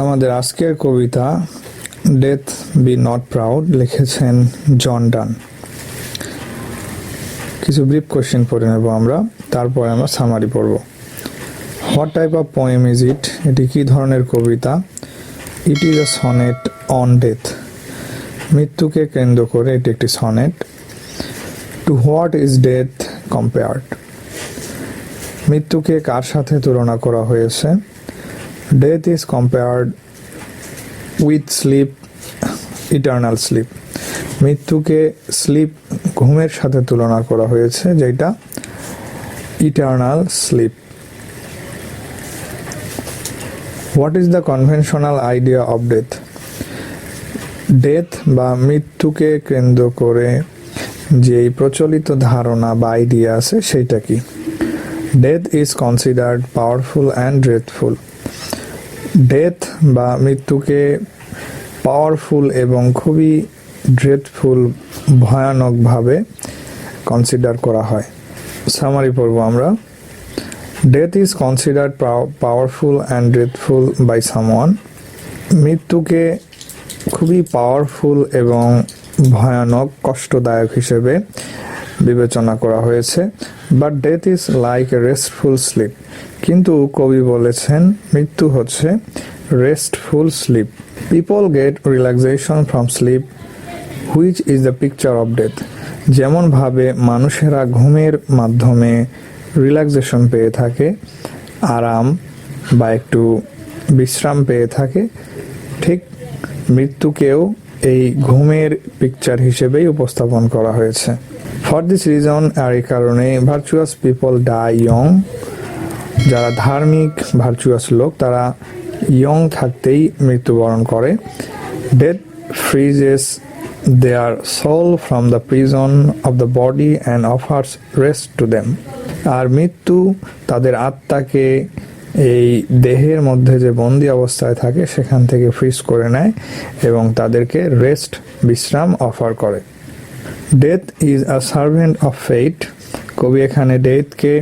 আমাদের আজকের কবিতা ডেথ বি নট প্রাউড লিখেছেন জন ডান। কিছু ব্রিফ কোশ্চেন পড়ে নেব আমরা, তারপরে আমরা সামারি পড়ব। What type of poem is it এটি কী ধরনের কবিতা? It is a sonnet on death মৃত্যুকে কেন্দ্র করে এটি একটি sonnet to what is death compared মৃত্যুকে কার সাথে তুলনা করা হয়েছে? Death is compared with sleep eternal sleep মৃত্যুকে স্লিপ ঘুমের সাথে তুলনা করা হয়েছে, যেটা eternal sleep what is the conventional idea of death death বা মৃত্যুকে কেন্দ্র করে যেই প্রচলিত ধারণা বা আইডিয়া আছে, সেইটা কি? Death is considered powerful and dreadful death বা মৃত্যুকে পাওয়ারফুল এবং খুবই ড্রেথফুল ভয়ানকভাবে কনসিডার করা হয়। সামারি পড়ব আমরা। Death is considered powerful and dreadful by someone মৃত্যুকে খুবই পাওয়ারফুল এবং ভয়ানক, কষ্টদায়ক হিসেবে বিবেচনা করা হয়েছে but death is like a restful sleep কিন্তু কবি বলেছেন, মৃত্যু হচ্ছে restful sleep people get relaxation from sleep which is the picture of death যেমনভাবে মানুষেরা ঘুমের মাধ্যমে রিল্যাক্সেশন পেয়ে থাকে, আরাম বা একটু বিশ্রাম পেয়ে থাকে, ঠিক মৃত্যুকেও এই ঘুমের পিকচার হিসেবেই উপস্থাপন করা হয়েছে। ফর দিস রিজন আর এই কারণে ভার্চুয়াস পিপল ডাই ইয়ং যারা ধার্মিক ভার্চুয়াস লোক, তারা ইয়ং থাকতেই মৃত্যুবরণ করে। Death frees their soul from the prison of the body and offers rest to them আর মৃত্যু তাদের আত্মাকে এই দেহের মধ্যে যে বন্দি অবস্থায় থাকে, সেখান থেকে ফ্রিজ করে নেয় এবং তাদেরকে রেস্ট বিশ্রাম অফার করে। Death is a servant of fate কবি এখানে ডেথকে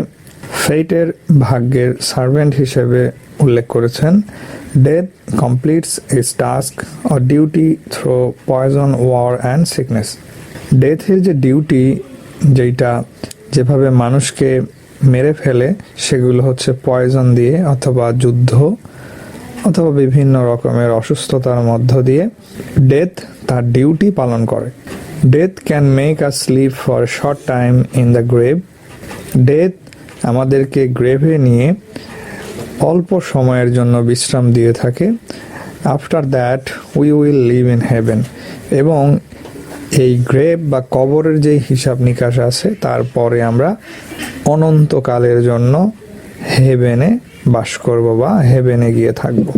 ফেইটের ভাগ্যের সার্ভেন্ট হিসেবে উল্লেখ করেছেন। Death completes his task or duty through poison war and sickness ডেথের যে ডিউটি যেটা যেভাবে মানুষকে মেরে ফেলে সেগুলো হচ্ছে পয়জন দিয়ে অথবা যুদ্ধ অথবা বিভিন্ন রকমের অসুস্থতার মধ্য দিয়ে ডেথ তার ডিউটি পালন করে। Death can make a sleep for short time in the grave death আমাদেরকে গ্রেভে নিয়ে অল্প সময়ের জন্য বিশ্রাম দিয়ে থাকে। After that we will live in heaven এবং এই গ্রেভ বা কবরের যে হিসাব নিকাশ আছে, তারপরে আমরা অনন্তকালের জন্য হেভেনে বাস করব বা হেভেনে গিয়ে থাকব।